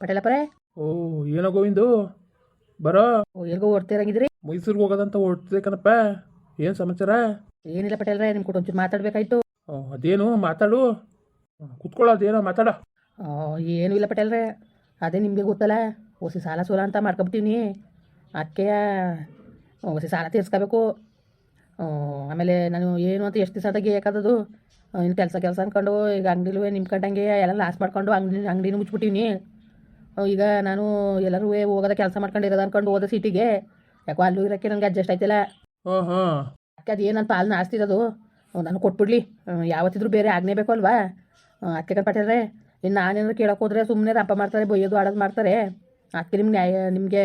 ಪಟೇಲಪ್ಪರೇ ಓ ಏನೋ ಗೋವಿಂದು? ಬರೋ. ಓ ಎಲ್ಗೋ ಓಡ್ತಿರಂಗಿದ್ರಿ? ಮೈಸೂರಿಗೆ ಹೋಗೋದಂತ ಓಡ್ತಿದ್ದೇಕನಪ್ಪ ಕಣಪ್ಪ. ಏನು ಸಮಾಚಾರ? ಏನಿಲ್ಲ ಪಟೇಲ್ರೆ ನಿಮ್ಮ ಕೂಡ ಒಂಚೂರು ಮಾತಾಡ್ಬೇಕಾಯ್ತು. ಓ, ಅದೇನು? ಮಾತಾಡು. ಕುತ್ಕೊಳ್ಳೋ ಏನೋ ಮಾತಾಡ. ಏನು ಏನೂ ಇಲ್ಲ ಪಟೇಲ್ರೆ ಅದೇ ನಿಮಗೆ ಗೊತ್ತಲ್ಲ ಹೊಸಿ ಸಾಲ ಸೋಲ ಅಂತ ಮಾಡ್ಕೊಬಿಟ್ಟಿನಿ ಅದಕ್ಕೆ ಹೊಸಿ ಸಾಲ ತೀರ್ಸ್ಕೋಬೇಕು. ಆ, ಆಮೇಲೆ ನಾನು ಏನು ಅಂತ ಎಷ್ಟು ದಿವಸ ಆದಾಗೆ ಯಾಕದದು ಇನ್ನು ಕೆಲಸ ಕೆಲಸ ಅಂದ್ಕೊಂಡು ಈಗ ಅಂಗಡಿಲೂ ನಿಮ್ಕೊಂಡಂಗೆ ಎಲ್ಲ ಲಾಸ್ ಮಾಡ್ಕೊಂಡು ಅಂಗಡಿ ಅಂಗಡಿನೂ ಮುಚ್ಚಿಬಿಟ್ಟಿನಿ ಈಗ ನಾನು ಎಲ್ಲರೂ ಹೋಗೋದ ಕೆಲಸ ಮಾಡ್ಕೊಂಡಿರೋದು ಅನ್ಕೊಂಡು ಹೋದ ಸಿಟಿಗೆ. ಯಾಕೋ ಅಲ್ಲೂ ಇರೋಕ್ಕೆ ನನಗೆ ಅಡ್ಜಸ್ಟ್ ಆಯ್ತಿಲ್ಲ. ಅಕ್ಕ ಹಾಂ ಅದಕ್ಕೆ ಅದು ಏನಂತ ಪಾಲನ ಆಸ್ತಿರೋದು ನಾನು ಕೊಟ್ಬಿಡ್ಲಿ. ಯಾವತ್ತಿದ್ರು ಬೇರೆ ಬೇಕು ಅಲ್ವಾ? ಅದಕ್ಕೆ ಕಂಡ್ಪಟ್ಟಿದ್ರೆ ಇನ್ನು ನಾನೇನಾದ್ರು ಕೇಳೋಕೆ ಹೋದ್ರೆ ಸುಮ್ಮನೆ ರಪ್ಪ ಮಾಡ್ತಾರೆ ಬೊಯ್ಯೋದು ಆಡೋದು ಮಾಡ್ತಾರೆ. ಅಕ್ಕೆ ನಿಮ್ಗೆ ನ್ಯಾಯ ನಿಮಗೆ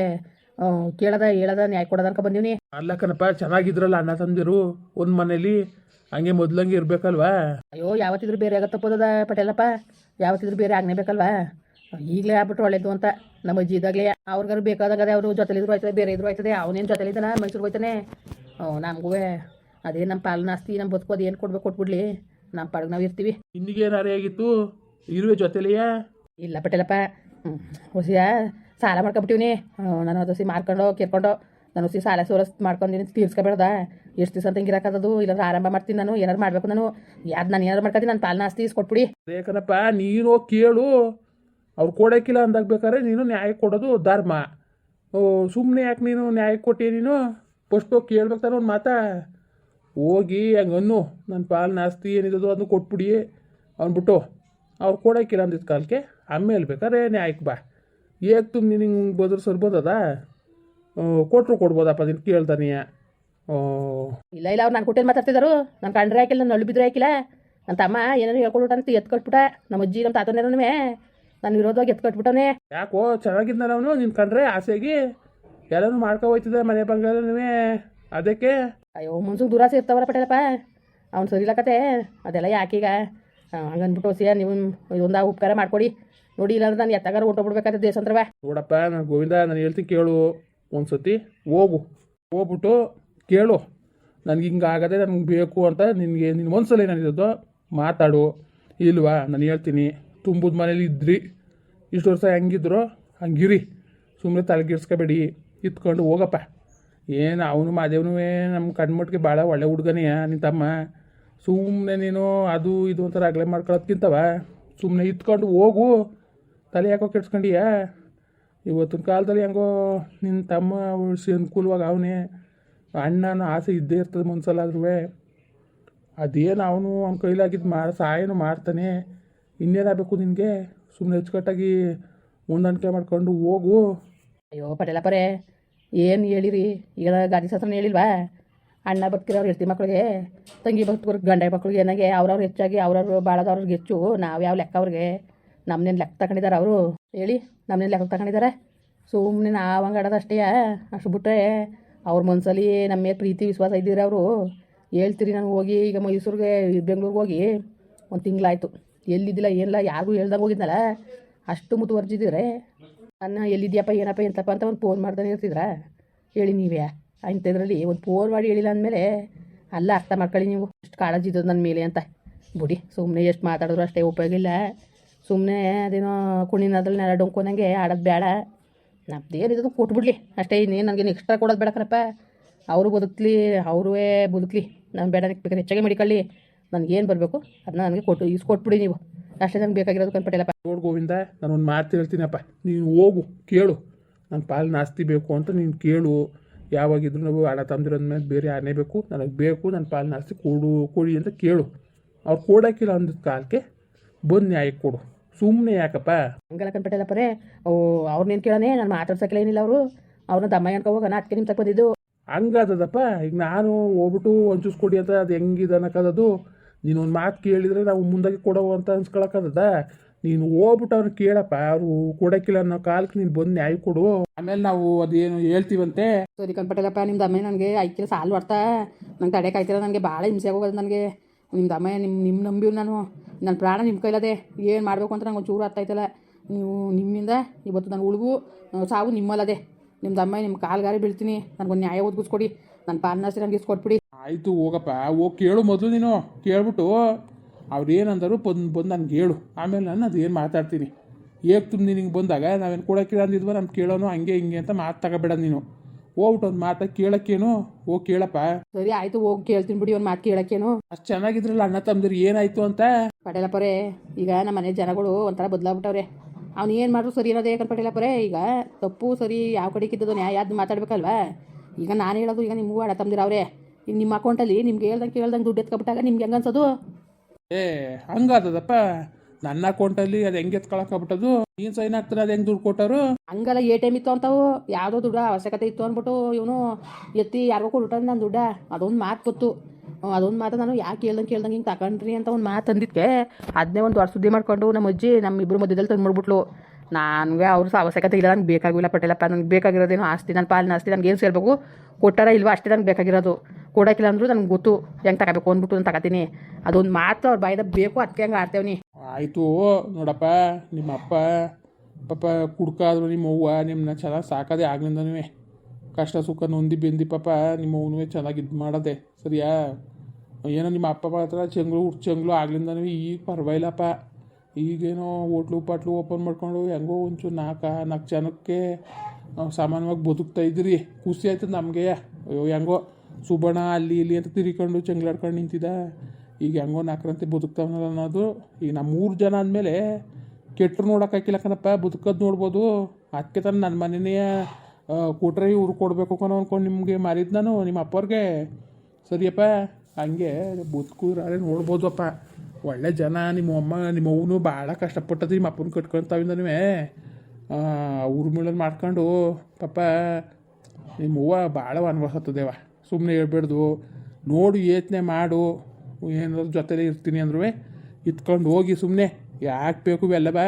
ಕೇಳದ ಹೇಳದ ನ್ಯಾಯ ಕೊಡೋದ ಅನ್ಕೊ ಬಂದೀನಿ ಅಲ್ಲ ಕಣಪ್ಪ ಚೆನ್ನಾಗಿದ್ರಲ್ಲ ಅಣ್ಣ ತಂದಿರು. ಒಂದು ಮನೇಲಿ ಹಂಗೆ ಮೊದ್ಲಂಗೆ ಇರಬೇಕಲ್ವಾ? ಅಯ್ಯೋ ಯಾವತ್ತಿದ್ರು ಬೇರೆ ಆಗತ್ತಪ್ಪದ ಪಟೇಲಪ್ಪ. ಯಾವತ್ತಿದ್ರು ಬೇರೆ ಆಗಲೇಬೇಕಲ್ವಾ ಈಗಲೇ ಆಗ್ಬಿಟ್ಟು ಒಳ್ಳೇದು ಅಂತ ನಮ್ಮ ಅಜ್ಜಿ ಇದಾಗಲೇ ಅವ್ರಿಗಾರು ಬೇಕಾದಾಗ ಅವರು ಜೊತೆಲಿದ್ರು ಆಯ್ತದೆ ಬೇರೆ ಇದ್ರು ಆಯ್ತದೆ ಅವನೇನು ಜೊತೆಲಿದ್ದಾನ ಮೈಸೂರಿಗೆ ಹೋಯ್ತಾನೆ. ನಮಗೂ ಅದೇ ನಮ್ಮ ಪಾಲನ ಆಸ್ತಿ ನಮ್ಮ ಬದುಕು ಅದೇನು ಏನು ಕೊಡ್ಬೇಕು ಕೊಟ್ಬಿಡ್ಲಿ ನಮ್ಮ ಪಾಡಿಗೆ ನಾವು ಇರ್ತೀವಿ. ಇನ್ನಿಗೇನಾರೇ ಆಗಿತ್ತು? ಇರುವೆ ಜೊತೆಲಿಯಾ ಇಲ್ಲ ಪಟೇಲಪ್ಪ ಹುಸಿಯ ಸಾಲ ಮಾಡ್ಕೊಬಿಟ್ಟಿವ್ನಿ. ನಾನು ಅದು ಹೊಸಿ ಮಾರ್ಕೊಂಡು ಕೇರ್ಕೊಂಡು ನಾನು ಹುಸಿ ಸಾಲ ಸೋಲಸ್ ಮಾಡ್ಕೊಂಡಿನಿ ತೀರ್ಸ್ಕೊಬೇಡ್ದ. ಎಷ್ಟು ದಿವಸ ಅಂತ ಹಿಂಗಿರಕ್ಕದು ಇಲ್ಲಾಂದ್ರೆ ಆರಂಭ ಮಾಡ್ತೀನಿ ನಾನು ಏನಾರು ಮಾಡಬೇಕು ನಾನು. ಯಾರು ನಾನು ಏನಾರು ಮಾಡ್ಕೊತೀನಿ ನಾನು ಪಾಲನ ಆಸ್ತಿ ಕೊಟ್ಬಿಡಿ ಬೇಕನಪ್ಪ ನೀನು ಕೇಳು. ಅವ್ರು ಕೊಡೋಕ್ಕಿಲ್ಲ ಅಂದಾಗ ಬೇಕಾದ್ರೆ ನೀನು ನ್ಯಾಯ ಕೊಡೋದು ಧರ್ಮ. ಸುಮ್ಮನೆ ಯಾಕೆ ನೀನು ನ್ಯಾಯ ಕೊಟ್ಟಿ ನೀನು? ಫಸ್ಟ್ ಹೋಗಿ ಕೇಳ್ಬೇಕು ತಾನೆ ಒಂದು ಮಾತಾ. ಹೋಗಿ ಹಂಗೆ ಅನ್ನು ನನ್ನ ಪಾಲು ನಾಸ್ತಿ ಏನಿರೋದು ಅದನ್ನು ಕೊಟ್ಬಿಡಿ. ಅಂದ್ಬಿಟ್ಟು ಅವ್ರು ಕೊಡೋಕ್ಕಿಲ್ಲ ಅಂದಿದ್ದ ಕಾಲಕ್ಕೆ ಆಮೇಲೆ ಬೇಕಾದ್ರೆ ನ್ಯಾಯಕ್ಕೆ ಬಾ. ಏಕ್ ತುಂಬ ನೀನು ಹಿಂಗೆ ಬದ್ರ ಸರ್ಬೋದದ ಕೊಟ್ಟರು ಕೊಡ್ಬೋದಪ್ಪ ನೀನು ಕೇಳ್ತಾನೀಯ ಇಲ್ಲ ಇಲ್ಲ, ಅವ್ರು ನಾನು ಕೊಟ್ಟೇನು ಮಾತಾಡ್ತಿದ್ದಾರು ನಾನು ಕಂಡ್ರೆ ಹಾಕಿಲ್ಲ, ನಾನು ಬಿದ್ದರೆ ಹಾಕಿಲ್ಲ. ನನ್ನ ತಮ್ಮ ಏನಾರು ಹೇಳ್ಕೊಳ್ಬಿಟ್ಟ ಅಂತ ಎತ್ತು ಕಟ್ಬಿಟ್ಟ ನಮ್ಮ ಅಜ್ಜಿ ನಮ್ಮ ತಾತನೇನೂ ನಾನು ವಿರೋಧವಾಗಿ ಎತ್ತು ಕಟ್ಬಿಟ್ಟವನೇ ಯಾಕೋ ಚೆನ್ನಾಗಿದ್ನಲ್ಲ ಅವನು ನಿನ್ ಕಂಡ್ರೆ ಆಸೆಗೆ. ಎಲ್ಲನೂ ಮಾಡ್ಕೊ ಹೋಯ್ತಿದ್ದೆ ಮನೆ ಬಂಗಾರನೂ ಅದಕ್ಕೆ? ಅಯ್ಯೋ ಮನ್ಸು ದುರಾಸೆ ಇರ್ತಾವರ ಪಟೇಲಪ್ಪ. ಅವ್ನು ಸರಿ ಇಲ್ಲ ಕತೆ. ಅದೆಲ್ಲ ಯಾಕೀಗ? ಹಂಗನ್ಬಿಟ್ಟು ಸಿಯ ನೀವು ಇದೊಂದು ಉಪಕಾರ ಮಾಡ್ಕೊಡಿ. ನೋಡಿ ಇಲ್ಲಾಂದ್ರೆ ನಾನು ಎತ್ತಾಗಾರ ಹೊಟ್ಟೋಗ್ಬಿಡ್ಬೇಕಾದ್ರೆ ದೇಶಂತ್ರವ ನೋಡಪ್ಪ ನಾನು ಗೋವಿಂದ ನಾನು ಹೇಳ್ತೀನಿ ಕೇಳು ಒಂದ್ಸತಿ. ಹೋಗು. ಹೋಗ್ಬಿಟ್ಟು ಕೇಳು. ನನಗೆ ಹಿಂಗೆ ಆಗದೆ ನನಗೆ ಬೇಕು ಅಂತ ನಿನಗೆ ನಿನ್ನ ಒಂದ್ಸಲ ಏನಿದ್ದು ಮಾತಾಡು. ಇಲ್ವಾ? ನಾನು ಹೇಳ್ತೀನಿ. ತುಂಬದ ಮನೇಲಿ ಇದ್ರಿ. ಇಷ್ಟು ವರ್ಷ ಹೆಂಗಿದ್ರು ಹಂಗಿರಿ. ಸುಮ್ಮನೆ ತಲೆಗಿಡ್ಸ್ಕೊಬೇಡಿ ಇತ್ಕೊಂಡು ಹೋಗಪ್ಪ. ಏನು ಅವನು ಮಾದೇವನು ನಮ್ಮ ಕಣ್ಮಟ್ಟಿಗೆ ಭಾಳ ಒಳ್ಳೆ ಹುಡುಗನೇ ನಿನ್ನ ತಮ್ಮ. ಸುಮ್ಮನೆ ನೀನು ಅದು ಇದು ಒಂಥರ ರಗಳೆ ಮಾಡ್ಕೊಳ್ಳೋದ್ಕಿಂತವ ಸುಮ್ಮನೆ ಇತ್ಕೊಂಡು ಹೋಗು. ತಲೆ ಯಾಕೋ ಕೆಡ್ಸ್ಕೊಂಡಿಯ? ಇವತ್ತಿನ ಕಾಲದಲ್ಲಿ ಹೆಂಗೋ ನಿನ್ನ ತಮ್ಮ ಉಳಿಸಿ ಅನುಕೂಲವಾಗಿ ಅವನೇ ಅಣ್ಣನ ಆಸೆ ಇದ್ದೇ ಇರ್ತದೆ ಮನ್ಸಲ್ಲಾದ್ರೂ ಅದೇನು ಅವನು ಅವ್ನ ಕೈಲಾಗಿದ್ದು ಮಾಡಿ ಸಹಾಯನೂ ಮಾಡ್ತಾನೆ. ಇನ್ನೇನಾಗಬೇಕು ನಿನಗೆ? ಸುಮ್ಮನೆ ಅಚ್ಚುಕಟ್ಟಾಗಿ ಹೊಂದಾಣಿಕೆ ಮಾಡ್ಕೊಂಡು ಹೋಗು. ಅಯ್ಯೋ ಪಟೇಲಪ್ಪರೇ ಏನು ಹೇಳಿರಿ? ಈಗ ಗಾದಿ ಶಾಸ್ತ್ರನ ಹೇಳಿಲ್ವಾ? ಅಣ್ಣ ಬದುಕಿರೋರು ಹೆಂಡತಿ ಮಕ್ಕಳಿಗೆ ತಂಗಿ ಬದುಕೋರು ಗಂಡ ಮಕ್ಳಿಗೆ ಏನಾಗೆ? ಅವ್ರವ್ರು ಹೆಚ್ಚಾಗಿ ಅವ್ರವ್ರು ಬಾಳದವ್ರಿಗೆ ಹೆಚ್ಚು. ನಾವು ಯಾವ ಲೆಕ್ಕ ಅವ್ರಿಗೆ? ನಮ್ಮನೇನು ಲೆಕ್ಕ ತಗೊಂಡಿದ್ದಾರೆ ಅವರು? ಹೇಳಿ ನಮ್ಮನೇನು ಲೆಕ್ಕ ತಗೊಂಡಿದ್ದಾರೆ ಸುಮ್ಮನೆ ನಾವು ಹಂಗೆ ಆಡೋದು ಅಷ್ಟೇ, ಅಷ್ಟು ಬಿಟ್ಟರೆ ಅವ್ರ ಮನಸ್ಸಲ್ಲಿ ನಮ್ಮ ಮೇಲೆ ಪ್ರೀತಿ, ವಿಶ್ವಾಸ ಇದ್ದೀರ ಅವರು ಹೇಳ್ತೀರಿ ನಾನು ಹೋಗಿ ಈಗ ಮೈಸೂರಿಗೆ, ಬೆಂಗ್ಳೂರಿಗೆ ಹೋಗಿ ಒಂದು ತಿಂಗಳಾಯ್ತು ಎಲ್ಲಿದ್ದಿಲ್ಲ, ಏನಿಲ್ಲ, ಯಾರಿಗೂ ಹೇಳ್ದಾಗ ಹೋಗಿದ್ನಲ್ಲ. ಅಷ್ಟು ಮುತುವರ್ಜಿದ್ರೆ ಅನ್ನ ಎಲ್ಲಿದ್ಯಪ್ಪ, ಏನಪ್ಪ, ಎಂತಪ್ಪ ಅಂತ ಒಂದು ಫೋನ್ ಮಾಡ್ತಾನೆ ಇರ್ತಿದ್ರಾ. ಹೇಳಿ ನೀವೇ. ಇಂಥದ್ರಲ್ಲಿ ಒಂದು ಫೋನ್ ಮಾಡಿ ಹೇಳಿಲ್ಲ ಅಂದಮೇಲೆ ಅಲ್ಲ, ಅರ್ಥ ಮಾಡ್ಕೊಳ್ಳಿ ನೀವು. ಅಷ್ಟು ಕಾಳಜಿ ಇದ್ದದ್ದು ನನ್ನ ಮೇಲೆ ಅಂತ. ಬಿಡಿ ಸುಮ್ಮನೆ ಎಷ್ಟು ಮಾತಾಡಿದ್ರು ಅಷ್ಟೇ ಉಪಯೋಗ ಇಲ್ಲ. ಸುಮ್ಮನೆ ಅದೇನೋ ಕುಣಿನದ್ರಲ್ಲಿ ನೆಲ ಡೊಂಕೋನಂಗೆ ಆಡೋದು ಬೇಡ ನಮ್ದೇನಿದ್ದು ಕೊಟ್ಬಿಡ್ಲಿ ಅಷ್ಟೇ, ಇನ್ನೇನು ನನಗೆ ಎಕ್ಸ್ಟ್ರಾ ಕೊಡೋದು ಬೇಡ ಕಣಪ್ಪ ಅವರು ಬದುಕಲಿ ಅವರೇ ಬದುಕಲಿ. ನಾನು ಬೇಡ ಬೇಕಾದ್ರೆ ಹೆಚ್ಚಾಗಿ ಮಾಡಿಕೊಳ್ಳಿ. ನನಗೇನು ಬರಬೇಕು? ಅದನ್ನ ನನಗೆ ಕೊಟ್ಟು ಇಸ್ ಕೊಟ್ಬಿಡಿ ನೀವು. ಅಷ್ಟೇ ನನಗೆ ಬೇಕಾಗಿರೋದು ಕನ್ಪಟ್ಟಿಲ್ಲಪ್ಪ ನೋಡಿ ಗೋವಿಂದ ನಾನು ಒಂದು ಮಾತು ಹೇಳ್ತೀನಪ್ಪ. ನೀನು ಹೋಗು ಕೇಳು. ನನ್ನ ಪಾಲಿನ ಆಸ್ತಿ ಬೇಕು ಅಂತ ನೀನು ಕೇಳು. ಯಾವಾಗಿದ್ರು ನಾವು ಹಣ ತಂದಿರೋದ ಮೇಲೆ ಬೇರೆ ಆನೆ ಬೇಕು. ನನಗೆ ಬೇಕು ನನ್ನ ಪಾಲಿನ ಆಸ್ತಿ ಕೊಡು ಕೊಡಿ ಅಂತ ಕೇಳು. ಅವ್ರು ಕೊಡೋಕ್ಕಿಲ್ಲ ಅಂದಿದ್ದ ಕಾಲಕ್ಕೆ ಬಂದು ನ್ಯಾಯಕ್ಕೆ ಕೊಡು. ಸುಮ್ಮನೆ ಯಾಕಪ್ಪ? ಹಂಗೆಲ್ಲ ಕನ್ಪಟ್ಟಿಲ್ಲಪ್ಪರೇ ಓ ಅವ್ರನ್ನೇನು ಕೇಳೋಣ ನಾನು ಮಾತಾಡ್ಸಕ್ಕಿಲ್ಲ ಏನಿಲ್ಲ ಅವರು. ಅವ್ರನ್ನ ದಮ್ಮ ಅನ್ಕೋ ಹೋಗೋಣ ಅದಕ್ಕೆ ನಿಮ್ಮ ತಕ್ಕ ಬಂದಿದ್ದು. ಹಂಗಾದದಪ್ಪ. ಈಗ ನಾನು ಹೋಗ್ಬಿಟ್ಟು ಒಂಚೂಸ್ ಕೊಡಿ ಅಂತ ಅದು ಹೆಂಗಿದೆ ಅನ್ನಕ್ಕದದು ನೀನು ಒಂದು ಮಾತು ಕೇಳಿದರೆ ನಾವು ಮುಂದಾಗಿ ಕೊಡೋ ಅಂತ ಅನ್ಸ್ಕೊಳಕ್ಕದ ನೀನು ಹೋಗ್ಬಿಟ್ಟು ಅವ್ರನ್ನ ಕೇಳಪ್ಪ ಅವರು ಕೊಡೋಕ್ಕಿಲ್ಲ ಅನ್ನೋ ಕಾಲಕ್ಕೆ ನೀನು ಬಂದು ನ್ಯಾಯ ಕೊಡು. ಆಮೇಲೆ ನಾವು ಅದೇನು ಹೇಳ್ತೀವಂತೆ? ಸರಿ ಕಂಡ್ಪಟ್ಟಿಲ್ಲಪ್ಪ ನಿಮ್ಮ ಅಮ್ಮ ನನಗೆ ಐಕಿಲ್ಲ ಸಾಲು ಹೊಡ್ತಾ ನಂಗೆ ತಡೆ ಕಾಯ್ತಿರ ನನಗೆ ಭಾಳ ಹಿಂಸೆ ಆಗೋದು ನನಗೆ. ನಿಮ್ದು ಅಮ್ಮ ನಿಮ್ಮ ನಿಮ್ಮ ನಂಬಿವ್ ನಾನು. ನನ್ನ ಪ್ರಾಣ ನಿಮ್ಮ ಕೈಲದೆ. ಏನು ಮಾಡಬೇಕು ಅಂತ ನಂಗೆ ಅರ್ಥ ಆಯ್ತಲ್ಲ. ನೀವು ನಿಮ್ಮಿಂದ ಇವತ್ತು ನಾನು ಉಳುಗು ಆ, ಸಾವು ನಿಮ್ಮಲ್ಲದೆ. ನಿಮ್ದು ಅಮ್ಮ ನಿಮ್ಮ ಕಾಲ್ಗಾರಿ ಬೀಳ್ತೀನಿ. ನನಗೊಂದು ನ್ಯಾಯ ಒದಗಿಸ್ಕೊಡಿ. ನನ್ನ ಪಾರ್ನರ್ಸಿ ನನಗೆ ಇಸ್ಕೊಟ್ಬಿಡಿ. ಆಯಿತು ಹೋಗಪ್ಪ. ಹೋಗಿ ಕೇಳು ಮೊದಲು ನೀನು. ಕೇಳ್ಬಿಟ್ಟು ಅವ್ರು ಏನಂದರು ಬಂದು ಬಂದು ನನಗೆ ಹೇಳು. ಆಮೇಲೆ ನಾನು ಅದೇನು ಮಾತಾಡ್ತೀನಿ. ಹೇಗೆ ತುಂಬ ನಿನಗೆ ಬಂದಾಗ ನಾವೇನು ಕೊಡೋಕ್ಕಿಲ್ಲ ಅಂದಿದ್ವ ನಾನು ಕೇಳೋನು ಹಂಗೆ ಹಿಂಗೆ ಅಂತ ಮಾತು ತಗೋಬೇಡ ನೀನು. ಹೋಗ್ಬಿಟ್ಟು ಒಂದು ಮಾತು ಕೇಳೋಕ್ಕೇನು? ಹೋಗಿ ಕೇಳಪ್ಪ. ಸರಿ ಆಯಿತು ಹೋಗಿ ಕೇಳ್ತೀನಿ ಬಿಡಿ ಒಂದು ಮಾತು ಕೇಳೋಕ್ಕೇನು. ಅಷ್ಟು ಚೆನ್ನಾಗಿದ್ರಲ್ಲ ಅಣ್ಣ ತಮ್ಮದಿರು ಏನಾಯ್ತು ಅಂತ? ಪಟೇಲಪ್ಪರೇ ಈಗ ನಮ್ಮ ಮನೆ ಜನಗಳು ಒಂಥರ ಬದಲಾಗ್ಬಿಟ್ಟವ್ರೆ. ಅವ್ನು ಏನು ಮಾಡಿದ್ರು ಸರಿ ಅನ್ನೋದೇ ಯಾಕಂತ ಪರೇ ಈಗ ತಪ್ಪು ಸರಿ ಯಾವ ಕಡೆ ಇದ್ದದ್ದು ನ್ಯಾಯ ಅದು ಮಾತಾಡ್ಬೇಕಲ್ವಾ? ಈಗ ನಾನು ಹೇಳೋದು ಈಗ ನಿಮಗೂ ಅಣ್ಣ ತಮ್ಮದಿರ ಈಗ ನಿಮ್ಮ ಅಕೌಂಟಲ್ಲಿ ನಿಮ್ಗೆ ಹೇಳ್ದಂಗೆ ಕೇಳ್ದಂಗೆ ದುಡ್ಡು ಎತ್ಕೊಬಿಟ್ಟಾಗ ನಿಮ್ಗೆ ಹೆಂಗೆ ಅನ್ಸೋದು? ಏ ಹಂಗಾದದಪ್ಪ ನನ್ನ ಅಕೌಂಟಲ್ಲಿ ಅದು ಹೆಂಗೆ ಎತ್ಕೊಳಕ್ಕಾಗ್ಬಿಟ್ಟದು ನೀನ್ ಸೈನ್ ಆಗ್ತಾನೆ ಅದು ಹೆಂಗ್ ದುಡ್ಡು ಕೊಟ್ಟರು ಹಂಗಲ್ಲ ಎ ಟಿ ಎಂ ಇತ್ತು ಅಂತವು. ಯಾವುದೋ ದುಡ್ಡ ಅವಶ್ಯಕತೆ ಇತ್ತು ಅಂದ್ಬಿಟ್ಟು ಇವನು ಎತ್ತಿ ಯಾರಿಗೋ ಕೊಟ್ಬಿಟ್ಟ ನನ್ನ ದುಡ್ಡ. ಅದೊಂದು ಮಾತು ಗೊತ್ತು. ಅದೊಂದು ಮಾತು ನಾನು ಯಾಕೆ ಕೇಳ್ದಂಗೆ ಕೇಳ್ದಂಗೆ ಹಿಂಗೆ ತಗೊಂಡ್ರಿ ಅಂತ ಒಂದು ಮಾತು ಅಂದಿದ್ಕೆ. ಅದನ್ನೇ ಒಂದು ದೊಡ್ಡ ಸುದ್ದಿ ಮಾಡ್ಕೊಂಡು ನಮ್ಮ ಅಜ್ಜಿ ನಮ್ಮ ಇಬ್ಬರು ಮಧ್ಯದಲ್ಲಿ ತಂದು ಮಾಡ್ಬಿಟ್ಲು ನನಗೆ ಅವ್ರ ಅವಶ್ಯಕತೆ ಇಲ್ಲ ನಂಗೆ ಬೇಕಾಗಿಲ್ಲ ಪಟೇಲಪ್ಪ. ನನಗೆ ಬೇಕಾಗಿರೋದೇನು ಆಸ್ತಿ ನನ್ನ ಪಾಲಿನ ಆಸ್ತಿ, ನನಗೆ ಏನು ಸೇರ್ಬೇಕು? ಕೊಟ್ಟಾರ ಇಲ್ವಾ? ಅಷ್ಟೇ ನನಗೆ ಬೇಕಾಗಿರೋದು. ಕೊಡೋಕ್ಕಿಲ್ಲ ಅಂದರೂ ನನಗೆ ಗೊತ್ತು. ಹೆಂಗೆ ತಗೋಬೇಕು ಅಂದ್ಬಿಟ್ಟು ನಾನು ತಗೋತೀನಿ. ಅದೊಂದು ಮಾತು ಅವ್ರ ಬಾಯ್ದ ಬೇಕು ಅದಕ್ಕೆ ಹಂಗೆ ಆಡ್ತೇವ್ನಿ. ಆಯಿತು, ನೋಡಪ್ಪ ನಿಮ್ಮ ಅಪ್ಪ ಪಾಪ ಕುಡ್ಕಾದ್ರು ನಿಮ್ಮ ಅವ್ವ ನಿಮ್ಮನ್ನ ಚೆನ್ನಾಗಿ ಸಾಕೋದೇ ಆಗ್ಲಿಂದನೂ. ಕಷ್ಟ ಸುಖ ನೊಂದಿ ಬೆಂದಿ ಪಾಪ ನಿಮ್ಮ ಅವ್ನೂ ಚೆನ್ನಾಗಿ ಇದು ಮಾಡೋದೆ, ಸರಿಯಾ? ಏನೋ ನಿಮ್ಮ ಅಪ್ಪ ಮಾತ್ರ ಚಂಗ್ಳು ಹುಟ್ಟು ಚೆಂಗ್ಳು ಆಗ್ಲಿಂದನೂ. ಈಗ ಪರವಾಗಿಲ್ಲಪ್ಪ. ಈಗೇನೋ ಹೋಟ್ಲು ಪಾಟ್ಲು ಓಪನ್ ಮಾಡ್ಕೊಂಡು ಹೆಂಗೋ ಒಂಚೂರು ನಾಲ್ಕು ನಾಲ್ಕು ಜನಕ್ಕೆ ಸಾಮಾನ್ಯವಾಗಿ ಬದುಕ್ತಾ ಇದ್ರಿ ಖುಷಿ ಆಯ್ತು ನಮಗೆ. ಅಯ್ಯೋ, ಹೆಂಗೋ ಸುಬಣ ಅಲ್ಲಿ ಇಲ್ಲಿ ಅಂತ ತಿರ್ಕೊಂಡು ಚೆಂಗ್ಲಾಡ್ಕೊಂಡು ನಿಂತಿದ್ದ. ಈಗ ಹೆಂಗೋ ನಾಲ್ಕರಂತೆ ಬದುಕ್ತಾವನಲ್ಲ ಅನ್ನೋದು. ಈಗ ನಮ್ಮ ಮೂರು ಜನ ಅಂದಮೇಲೆ ಕೆಟ್ಟರು ನೋಡೋಕ್ಕಾಗಿಲ್ಲ ಕಣಪ್ಪ. ಬದುಕೋದು ನೋಡ್ಬೋದು. ಅದಕ್ಕೆ ತಾನು ನನ್ನ ಮನೆನೇ ಕೊಟ್ರೆ ಇವ್ರು ಕೊಡಬೇಕು ಕಣೋ ಅಂದ್ಕೊಂಡು ನಿಮಗೆ ಮಾರಿದ್ದು ನಾನು, ನಿಮ್ಮ ಅಪ್ಪವ್ರಿಗೆ. ಸರಿಯಪ್ಪ, ಹಂಗೆ ಬದುಕು ನೋಡ್ಬೋದಪ್ಪ. ಒಳ್ಳೆ ಜನ, ನಿಮ್ಮ ಅಮ್ಮ, ನಿಮ್ಮ ಅವನು ಭಾಳ ಕಷ್ಟಪಟ್ಟದ್ದು ನಿಮ್ಮ ಅಪ್ಪನ ಕಟ್ಕೊಳ್ತಾವಿಂದನೂ ಊರು ಮೇಳಲ್ಲಿ ಮಾಡ್ಕೊಂಡು ಪಾಪ ನಿಮ್ಮ ಹೂವು ಭಾಳ ಅನ್ಭವಿಸತ್ತದೇವ ಸುಮ್ಮನೆ ಹೇಳ್ಬೇಡ್ದು. ನೋಡು ಯೋಚನೆ ಮಾಡು. ಏನಾದ್ರು ಜೊತೆಲೇ ಇರ್ತೀನಿ ಅಂದ್ರೂ ಇತ್ಕೊಂಡು ಹೋಗಿ ಸುಮ್ಮನೆ ಯಾಕೆ ಬೇಕು ಎಲ್ಲ ಬಾ.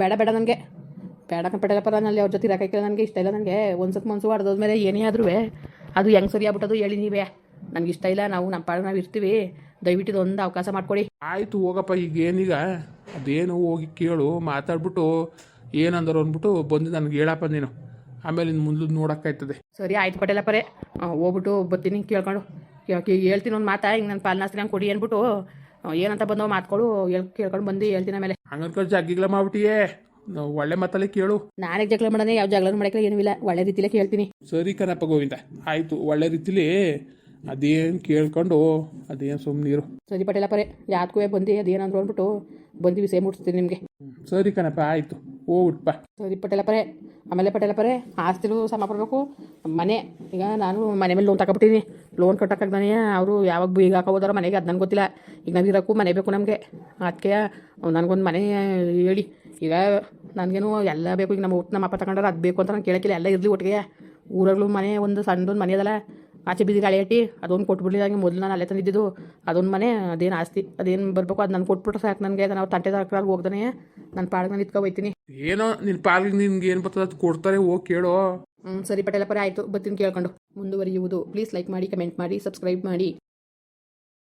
ಬೇಡ ಬೇಡ ನನಗೆ ಬೇಡ ಕಂಪೇಟಪ್ಪ ನಾನು ಅವ್ರ ಜೊತೆ ಇರೋಕ್ಕಿಲ್ಲ ನನಗೆ. ಇಷ್ಟ ಇಲ್ಲ ನನಗೆ ಒಂದ್ಸಕ್ಕೆ ಮನ್ಸು ಹೊಡೆದೋದ್ಮೇಲೆ ಏನೇ ಆದ್ರೂ ಅದು ಹೆಂಗೆ ಸರಿ ಆಗ್ಬಿಟ್ಟದು ಹೇಳಿ ನೀವೇ. ನನಗೆ ಇಷ್ಟ ಇಲ್ಲ. ನಾವು ನಮ್ಮ ಪಾಡ ನಾವು ಇರ್ತೀವಿ. ದಯವಿಟ್ಟು ಒಂದು ಅವಕಾಶ ಮಾಡ್ಕೊಡಿ. ಆಯಿತು ಹೋಗಪ್ಪ ಈಗ ಏನೀಗ ಅದೇನು ಹೋಗಿ ಕೇಳು ಮಾತಾಡ್ಬಿಟ್ಟು ಏನಂದರು ಅಂದ್ಬಿಟ್ಟು ಬಂದು ನನಗೆ ಹೇಳಪ್ಪ ನೀನು. ಆಮೇಲೆ ಇನ್ನು ಮುಂದೆ ನೋಡೋಕ್ಕಾಯ್ತದೆ. ಸರಿ ಆಯ್ತು ಪಟೇಲಪ್ಪರೇ ಪರೇ. ಹೋಗ್ಬಿಟ್ಟು ಬರ್ತೀನಿ ಕೇಳ್ಕೊಂಡು. ಹೇಳ್ತೀನಿ ಒಂದು ಮಾತಾ ಹಿಂಗೆ ನನ್ನ ಪಾಲನಾಸ್ತಿ ಕೊಡಿ ಅಂದ್ಬಿಟ್ಟು ಏನಂತ ಬಂದವ ಮಾತ್ಕೊಳು ಹೇಳ್ ಕೇಳ್ಕೊಂಡು ಬಂದು ಹೇಳ್ತೀನಿ ಆಮೇಲೆ. ಹಂಗನ್ಕೊಂಡು ಜಗ್ಗಿಗಳ ಮಾಡ್ಬಿಟ್ಟಿಯೇ? ಒಳ್ಳೆ ಮಾತಲ್ಲೇ ಕೇಳು. ನಾನೇ ಜಗಳ ಮಾಡೋದೇ ಯಾವ ಜಗಳ ಮಾಡಕ್ಕೆ ಏನೂ ಇಲ್ಲ ಒಳ್ಳೆ ರೀತಿಲೇ ಕೇಳ್ತೀನಿ. ಸರಿ ಕಣಪ್ಪ ಗೋವಿಂದ ಆಯಿತು ಒಳ್ಳೆ ರೀತಿಲಿ ಅದೇನು ಕೇಳ್ಕೊಂಡು ಅದೇನು ಸುಮ್ಮನಿರು ಸರಿ ಪಟೇಲಪ್ಪರೇ ಯಾತ್ಕೂ ಬಂದಿ ಅದೇನಂದ್ರು ಅಂದ್ಬಿಟ್ಟು ಬಂದು ಸೇಮ್ ಮುಟ್ಸ್ತೀನಿ ನಿಮಗೆ. ಸರಿ ಕಣಪ್ಪ ಆಯಿತು ಹೋಗ್ಬಿಟ್ಪ. ಸರಿ ಪರೇ ಆಮೇಲೆ ಪಟೇಲಪ್ಪರೇ ಆಸ್ತಿಲು ಸಮ ಬರಬೇಕು ಮನೆ ಈಗ ನಾನು ಮನೆ ಮೇಲೆ ಲೋನ್ ತಗೊಬಿಟ್ಟಿನಿ ಲೋನ್ ಕಟ್ಟಕ್ಕಾಗ್ದಾನೆ ಅವರು ಯಾವಾಗ ಈಗ ಹಾಕೋದಾರ ಮನೆಗೆ ಅದು ನನಗೆ ಗೊತ್ತಿಲ್ಲ. ಈಗ ನಾವು ಇರೋಕ್ಕೂ ಮನೆ ಬೇಕು ನಮಗೆ. ಅದಕ್ಕೆ ನನಗೊಂದು ಮನೆ ಹೇಳಿ. ಈಗ ನನಗೇನು ಎಲ್ಲ ಬೇಕು. ಈಗ ನಮ್ಮ ನಮ್ಮ ಅಪ್ಪ ತಗೊಂಡ್ರೆ ಅದು ಬೇಕು ಅಂತ ನಾನು ಕೇಳಕ್ಕಿಲ್ಲ. ಎಲ್ಲ ಇರಲಿ ಒಟ್ಟಿಗೆ. ಊರಾಗಲೂ ಮನೆ ಒಂದು ಸಣ್ಣದೊಂದು ಮನೆ ಅದಲ್ಲ. ಆಚೆ ಬಿದ್ದಿದ್ದು ಗಾಳಿ ಅಟ್ಟಿ ಅದೊಂದು ಕೊಟ್ಬಿಡ್ಲಿದಂಗೆ ಮೊದಲು ನಾನು ಅಲ್ಲೇ ತಂದಿದ್ದು. ಅದೊಂದು ಮನೆ ಅದೇನು ಆಸ್ತಿ ಅದೇನು ಬರಬೇಕು ಅದು ನಾನು ಕೊಟ್ಬಿಟ್ರೆ ಸಾಕು ನನಗೆ ನಾವು ತಂಟೆ ದಾಖಲಾಗಿ ಹೋಗ್ದಾನೆ. ನನ್ನ ಪಾಡಿಗೆ ನಾನು ಇಟ್ಕೊ ಹೋಯ್ತೀನಿ. ಏನೋ ನಿನ್ನ ಪಾಲಿಗೆ ನಿನ್ಗೆ ಏನು ಬರ್ತದೆ ಅದು ಕೊಡ್ತಾರೆ ಹೋಗಿ ಕೇಳೋ. ಹ್ಞೂ ಸರಿ ಪಟೇಲಪ್ಪರೇ ಆಯಿತು ಬರ್ತೀನಿ ಕೇಳ್ಕೊಂಡು. ಮುಂದುವರಿಯುವುದು. ಪ್ಲೀಸ್ ಲೈಕ್ ಮಾಡಿ ಕಮೆಂಟ್ ಮಾಡಿ ಸಬ್ಸ್ಕ್ರೈಬ್ ಮಾಡಿ.